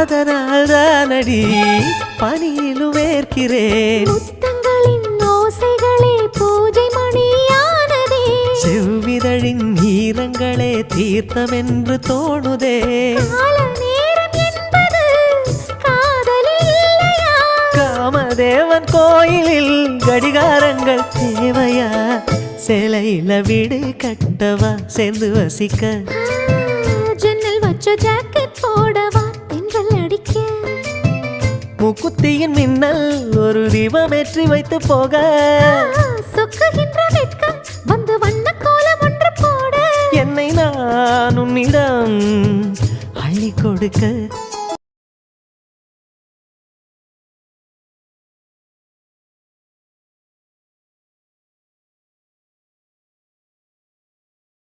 அதனால் தானடி பனியிலும் வேர்க்கிறேன் ஓசைகளே பூஜை மணியானதே. செவ்விதழின் ஈரங்களே தோணுதே. என்பது காதலில் இல்லையா? காமதேவன் கோயிலில் கடிகாரங்கள் தேவையா? சிலையில வீடு கட்டவா? சேர்ந்து வசிக்க. ஜன்னல் வச்ச ஜாக்கெட் முக்குத்தியின் மின்னல் ஒரு தீபமேற்றி வைத்து போக. சொக்குகின்ற வெட்கம் வந்து வண்ண கோலம் ஒன்று போட. என்னை நான் உன்னிடம் அள்ளி கொடுக்க